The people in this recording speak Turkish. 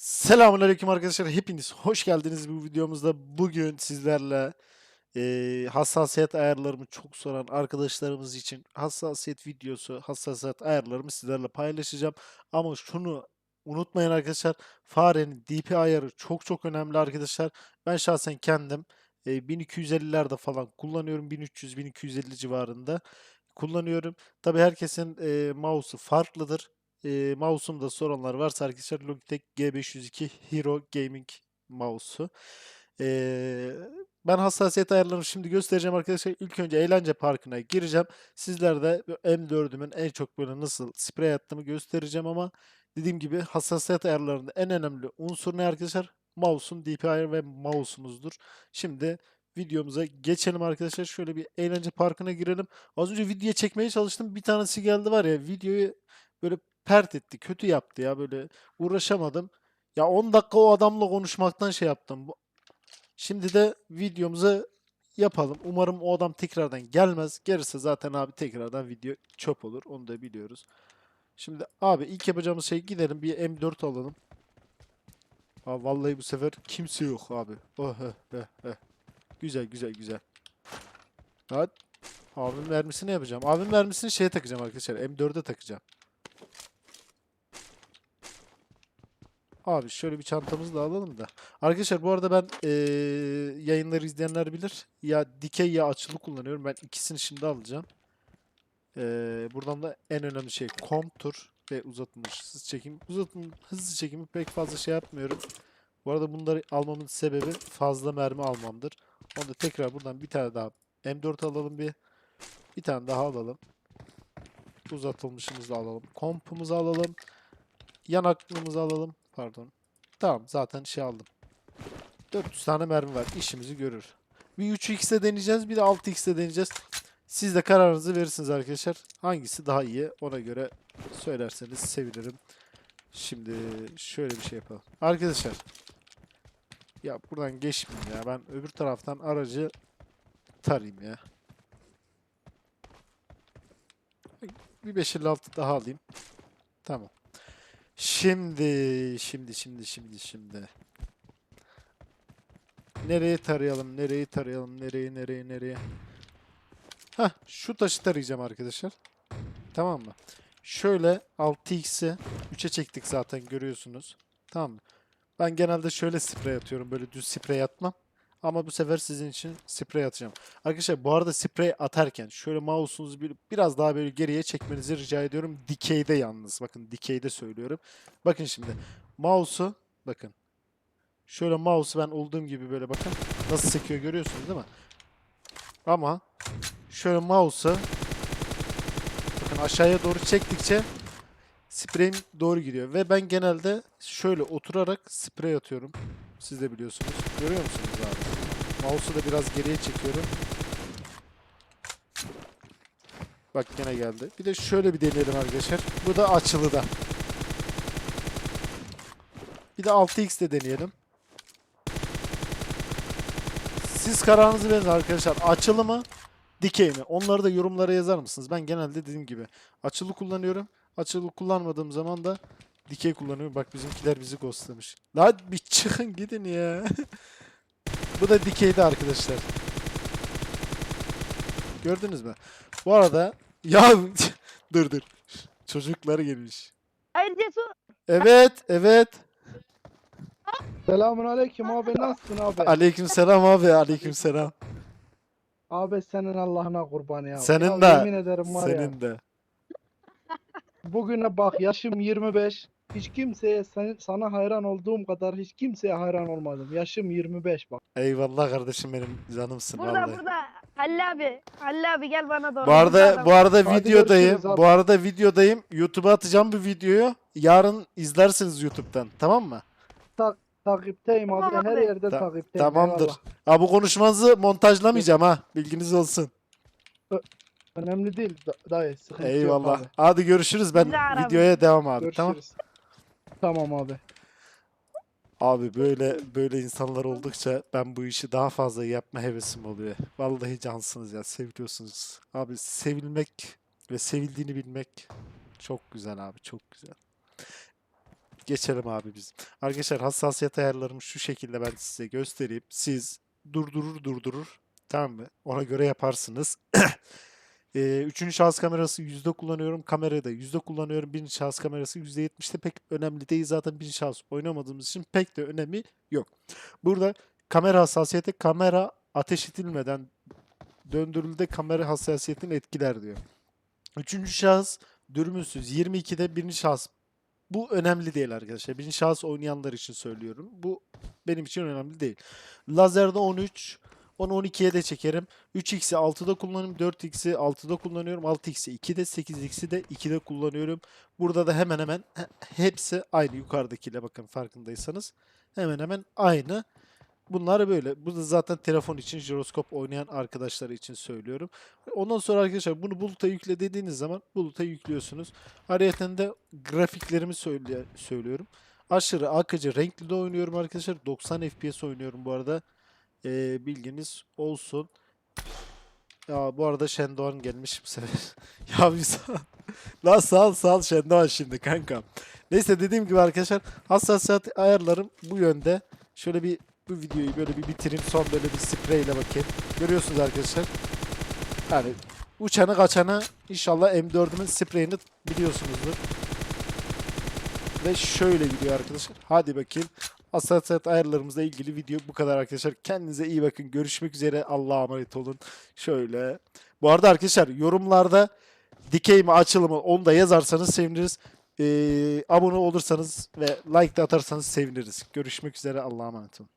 Selamünaleyküm arkadaşlar. Hepiniz hoş geldiniz bu videomuzda. Bugün sizlerle eee, hassasiyet ayarlarımı çok soran arkadaşlarımız için hassasiyet videosu, hassasiyet ayarlarımı sizlerle paylaşacağım. Ama şunu unutmayın arkadaşlar. Farenin DPI ayarı çok çok önemli arkadaşlar. Ben şahsen kendim eee, 1250'lerde falan kullanıyorum. 1300-1250 civarında kullanıyorum. Tabii herkesin eee mouse'u farklıdır. E, mouse'umda soranlar varsa arkadaşlar Logitech G502 Hero Gaming mouse'u. E, ben hassasiyet ayarlarını şimdi göstereceğim arkadaşlar. İlk önce eğlence parkına gireceğim. Sizler de bu M4'ümün en çok böyle nasıl sprey attığımı göstereceğim ama dediğim gibi hassasiyet ayarlarında en önemli unsur ne arkadaşlar? Mouse'un DPI ve mouse'unuzdur. Şimdi videomuza geçelim arkadaşlar. Şöyle bir eğlence parkına girelim. Az önce video çekmeye çalıştım. Bir tanesi geldi var ya videoyu böyle pert etti, kötü yaptı ya böyle uğraşamadım. Ya 10 dakika o adamla konuşmaktan şey yaptım. Şimdi de videomuzu yapalım. Umarım o adam tekrardan gelmez. Gelirse zaten abi tekrardan video çöp olur. Onu da biliyoruz. Şimdi abi ilk yapacağımız şey gidelim bir M4 alalım. Abi vallahi bu sefer kimse yok abi. Oh, heh, heh, heh. Güzel güzel güzel. Hadi. Abim mermisini yapacağım. Abim mermisini şeye takacağım arkadaşlar. M4'e takacağım. Abi şöyle bir çantamızı da alalım da. Arkadaşlar bu arada ben eee, yayınları izleyenler bilir. Ya dikey ya açılı kullanıyorum. Ben ikisini şimdi alacağım. Eee, buradan da en önemli şey kontur ve uzatılmış hız çekim. Uzatım hızlı çekimi pek fazla şey yapmıyorum. Bu arada bunları almamın sebebi fazla mermi almamdır. Onu da tekrar buradan bir tane daha M4 alalım bir. Bir tane daha alalım. Uzatılmışımızı alalım. Kompumuzu alalım. Yanaklığımızı alalım. Pardon. Tamam zaten şey aldım. 400 tane mermi var. İşimizi görür. Bir 3x'e deneyeceğiz. Bir de 6x'e deneyeceğiz. Siz de kararınızı verirsiniz arkadaşlar. Hangisi daha iyi ona göre söylerseniz sevinirim. Şimdi şöyle bir şey yapalım. Arkadaşlar. Ya buradan geçmeyeyim ya. Ben öbür taraftan aracı tarayayım ya. Bir 556 daha alayım. Tamam. Şimdi, şimdi, şimdi, şimdi, şimdi. Nereye tarayalım, nereyi tarayalım, nereye, nereye, nereye. Hah, şu taşı tarayacağım arkadaşlar. Tamam mı? Şöyle 6x'i 3'e çektik zaten görüyorsunuz. Tamam mı? Ben genelde şöyle sprey atıyorum. Böyle düz sprey atmam. Ama bu sefer sizin için sprey atacağım. Arkadaşlar bu arada sprey atarken şöyle mouse'unuzu bir, biraz daha böyle geriye çekmenizi rica ediyorum. Dikeyde yalnız. Bakın dikeyde söylüyorum. Bakın şimdi. Mouse'u bakın. Şöyle mouse'u ben olduğum gibi böyle bakın. Nasıl sekiyor görüyorsunuz değil mi? Ama şöyle mouse'u bakın aşağıya doğru çektikçe spreyim doğru gidiyor. Ve ben genelde şöyle oturarak sprey atıyorum. Siz de biliyorsunuz. Görüyor musunuz abi? Mouse'u da biraz geriye çekiyorum. Bak gene geldi. Bir de şöyle bir deneyelim arkadaşlar. Bu da açılı da. Bir de 6x de deneyelim. Siz kararınızı verin arkadaşlar. Açılı mı? Dikey mi? Onları da yorumlara yazar mısınız? Ben genelde dediğim gibi açılı kullanıyorum. Açılı kullanmadığım zaman da dikey kullanıyorum. Bak bizimkiler bizi ghostlamış. Lan bir çıkın gidin ya. Bu da dikeyde arkadaşlar. Gördünüz mü? Bu arada ya dur dur. Çocuklar gelmiş. Hayır Cesur. Evet, evet. Selamun aleyküm abi nasılsın abi? Aleykümselam abi, aleykümselam. Abi senin Allah'ına kurban ya. Senin Ya de. Yemin ederim var ya. Senin de. Bugüne bak yaşım 25. Hiç kimseye sen- sana hayran olduğum kadar hiç kimseye hayran olmadım. Yaşım 25 bak. Eyvallah kardeşim benim canımsın Burada vallahi. burada. Halil abi. Halil abi gel bana doğru. Bu arada bu arada Hadi videodayım. görüşürüz abi. Bu arada videodayım. YouTube'a atacağım bu videoyu. Yarın izlersiniz YouTube'dan. Tamam mı? Takipteyim abi. Tamam Her abi. yerde Ta- takipteyim. Tamamdır. eyvallah. Ha bu konuşmanızı montajlamayacağım ha. Bilginiz olsun. Önemli değil da- dayı. Sıkıntı yok Eyvallah. abi. Hadi görüşürüz. Ben Bizi ara videoya devam abi. Tamam. Görüşürüz. Tamam abi. Abi böyle böyle insanlar oldukça ben bu işi daha fazla yapma hevesim oluyor. Vallahi cansınız ya. Seviliyorsunuz. Abi sevilmek ve sevildiğini bilmek çok güzel abi. Çok güzel. geçelim abi biz. Arkadaşlar hassasiyet ayarlarımı şu şekilde ben size göstereyim. Siz durdurur durdurur. Tamam mı? Ona göre yaparsınız. Ee, üçüncü şahıs kamerası yüzde kullanıyorum. Kamerayı da yüzde kullanıyorum. Birinci şahıs kamerası yüzde yetmişte pek önemli değil. Zaten birinci şahıs oynamadığımız için pek de önemi yok. Burada kamera hassasiyeti kamera ateş edilmeden döndürüldüğünde kamera hassasiyetini etkiler diyor. Üçüncü şahıs dürümünsüz. 22'de birinci şahıs. Bu önemli değil arkadaşlar. Birinci şahıs oynayanlar için söylüyorum. Bu benim için önemli değil. Lazerde 13. Onu 12'ye de çekerim. 3x'i 6'da kullanıyorum. 4x'i 6'da kullanıyorum. 6x'i 2'de 8x'i de 2'de kullanıyorum. Burada da hemen hemen he- hepsi aynı yukarıdakiyle bakın farkındaysanız. Hemen hemen aynı. Bunlar böyle. Bu da zaten telefon için jiroskop oynayan arkadaşlar için söylüyorum. Ondan sonra arkadaşlar bunu buluta yükle dediğiniz zaman buluta yüklüyorsunuz. Ayrıca de grafiklerimi söylüyorum. Aşırı akıcı renkli de oynuyorum arkadaşlar. 90 FPS oynuyorum bu arada. Ee, bilginiz olsun. Ya bu arada Şendoğan gelmiş bu sefer. ya bir sağ Lan sağ ol Şendoğan şimdi kanka. Neyse dediğim gibi arkadaşlar hassasiyet ayarlarım bu yönde. Şöyle bir bu videoyu böyle bir bitireyim. Son böyle bir spreyle bakayım. Görüyorsunuz arkadaşlar. Yani uçanı kaçanı inşallah M4'ümün spreyini biliyorsunuzdur. Ve şöyle gidiyor arkadaşlar. Hadi bakayım. Hassasiyet ayarlarımızla ilgili video bu kadar arkadaşlar. Kendinize iyi bakın. Görüşmek üzere. Allah'a emanet olun. Şöyle. Bu arada arkadaşlar yorumlarda dikey mi açılı mı onu da yazarsanız seviniriz. Ee, abone olursanız ve like de atarsanız seviniriz. Görüşmek üzere. Allah'a emanet olun.